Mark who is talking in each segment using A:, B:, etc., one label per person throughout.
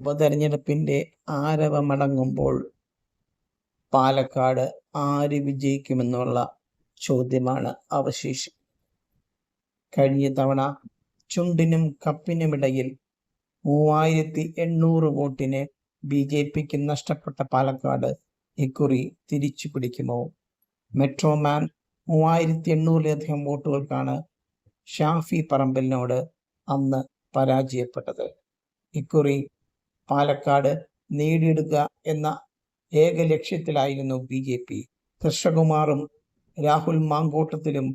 A: ഉപതെരഞ്ഞെടുപ്പിന്റെ ആരവമടങ്ങുമ്പോൾ പാലക്കാട് ആര് വിജയിക്കുമെന്നുള്ള ചോദ്യമാണ് അവശേഷം. കഴിഞ്ഞ തവണ ചുണ്ടിനും കപ്പിനുമിടയിൽ മൂവായിരത്തി എണ്ണൂറ് വോട്ടിന് ബി ജെ പിക്ക് നഷ്ടപ്പെട്ട പാലക്കാട് ഇക്കുറി തിരിച്ചു പിടിക്കുമോ? മെട്രോമാൻ മൂവായിരത്തി എണ്ണൂറിലധികം വോട്ടുകൾക്കാണ് ഷാഫി പറമ്പലിനോട് അന്ന് പരാജയപ്പെട്ടത്. ഇക്കുറി പാലക്കാട് നേടിയെടുക്കുക എന്ന ഏക ലക്ഷ്യത്തിലായിരുന്നു ബി ജെ പി. കൃഷ്ണകുമാറും രാഹുൽ മാങ്കോട്ടത്തിലും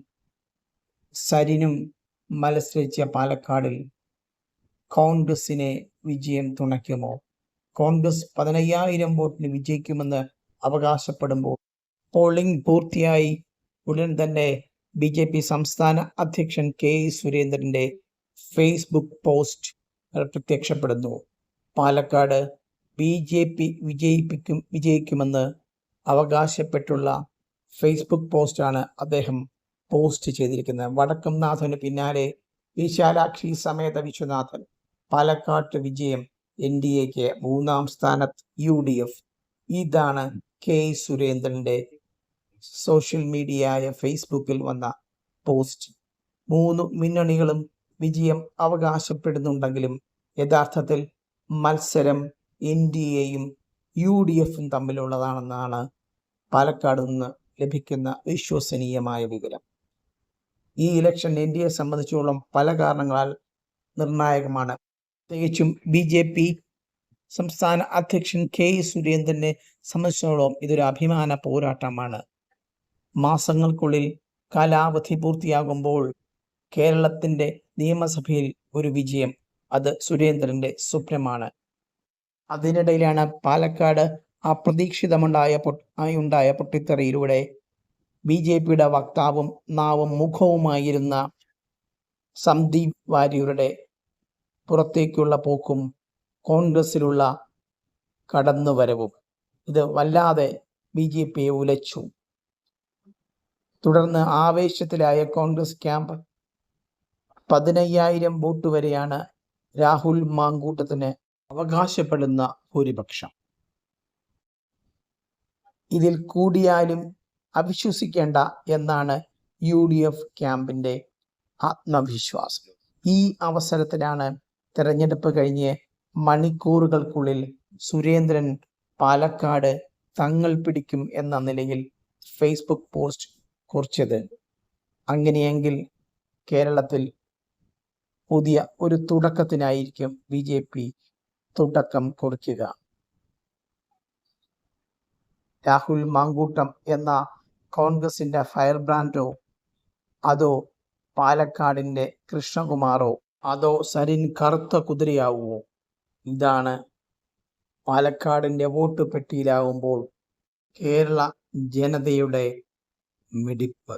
A: സരിനും മത്സരിച്ച പാലക്കാടിൽ കോൺഗ്രസിനെ വിജയം തുണയ്ക്കുമോ? കോൺഗ്രസ് പതിനയ്യായിരം വോട്ടിന് വിജയിക്കുമെന്ന് അവകാശപ്പെടുമ്പോൾ പോളിംഗ് പൂർത്തിയായി ഉടൻ തന്നെ ബി ജെ പി സംസ്ഥാന അധ്യക്ഷൻ കെ സുരേന്ദ്രന്റെ ഫേസ്ബുക്ക് പോസ്റ്റ് പ്രത്യക്ഷപ്പെടുന്നു. പാലക്കാട് ബി ജെ പി വിജയിപ്പിക്കും വിജയിക്കുമെന്ന് അവകാശപ്പെട്ടുള്ള ഫേസ്ബുക്ക് പോസ്റ്റാണ് അദ്ദേഹം പോസ്റ്റ് ചെയ്തിരിക്കുന്നത്. വടക്കം നാഥന് പിന്നാലെ വിശാലാക്ഷി സമേത വിശ്വനാഥൻ പാലക്കാട്ട് വിജയം എൻ ഡി എക്ക് മൂന്നാം സ്ഥാനത്ത് യു ഡി എഫ്. ഇതാണ് കെ സുരേന്ദ്രന്റെ സോഷ്യൽ മീഡിയയായ ഫേസ്ബുക്കിൽ വന്ന പോസ്റ്റ്. മൂന്ന് മുന്നണികളും വിജയം അവകാശപ്പെടുന്നുണ്ടെങ്കിലും യഥാർത്ഥത്തിൽ മത്സരം എൻ ഡി എയും യു ഡി എഫും തമ്മിലുള്ളതാണെന്നാണ് പാലക്കാട് നിന്ന് ലഭിക്കുന്ന വിശ്വസനീയമായ വിവരം. ഈ ഇലക്ഷൻ എൻ ഡി എ സംബന്ധിച്ചോളം പല കാരണങ്ങളാൽ നിർണായകമാണ്. പ്രത്യേകിച്ചും ബി ജെ പി സംസ്ഥാന അധ്യക്ഷൻ കെ സുരേന്ദ്രനെ സംബന്ധിച്ചോളം ഇതൊരു അഭിമാന പോരാട്ടമാണ്. മാസങ്ങൾക്കുള്ളിൽ കാലാവധി പൂർത്തിയാകുമ്പോൾ കേരളത്തിന്റെ നിയമസഭയിൽ ഒരു വിജയം അത് സുരേന്ദ്രന്റെ സ്വപ്നമാണ്. അതിനിടയിലാണ് പാലക്കാട് അപ്രതീക്ഷിതമുണ്ടായ ഉണ്ടായ പൊട്ടിത്തെറിയിലൂടെ ബി ജെ പിയുടെ വക്താവും നാവും മുഖവുമായിരുന്ന സന്ദീപ് വാര്യരുടെ പുറത്തേക്കുള്ള പോക്കും കോൺഗ്രസിലുള്ള കടന്നുവരവും. ഇത് വല്ലാതെ ബി ജെ പിയെ ഉലച്ചു. തുടർന്ന് ആവേശത്തിലായ കോൺഗ്രസ് ക്യാമ്പ് പതിനയ്യായിരം വോട്ട് വരെയാണ് രാഹുൽ മാങ്കൂട്ടത്തിന് അവകാശപ്പെടുന്ന ഭൂരിപക്ഷം. ഇതിൽ കൂടിയാലും അവിശ്വസിക്കേണ്ട എന്നാണ് യു ഡി എഫ് ക്യാമ്പിന്റെ ആത്മവിശ്വാസം. ഈ അവസരത്തിലാണ് തെരഞ്ഞെടുപ്പ് കഴിഞ്ഞ് മണിക്കൂറുകൾക്കുള്ളിൽ സുരേന്ദ്രൻ പാലക്കാട് തങ്ങൾ പിടിക്കും എന്ന നിലയിൽ ഫേസ്ബുക്ക് പോസ്റ്റ് കുറിച്ചത്. അങ്ങനെയെങ്കിൽ കേരളത്തിൽ പുതിയ ഒരു തുടക്കത്തിനായിരിക്കും ബി ജെ പി തുടക്കം കൊടുക്കുക രാഹുൽ മാങ്കൂട്ടം എന്ന കോൺഗ്രസിന്റെ ഫയർ ബ്രാൻഡോ അതോ പാലക്കാടിന്റെ കൃഷ്ണകുമാറോ അതോ സരിൻ കറുത്ത കുതിരയാവുമോ? ഇതാണ് പാലക്കാടിന്റെ വോട്ട് പെട്ടിയിലാവുമ്പോൾ കേരള ജനതയുടെ മിടിപ്പ്.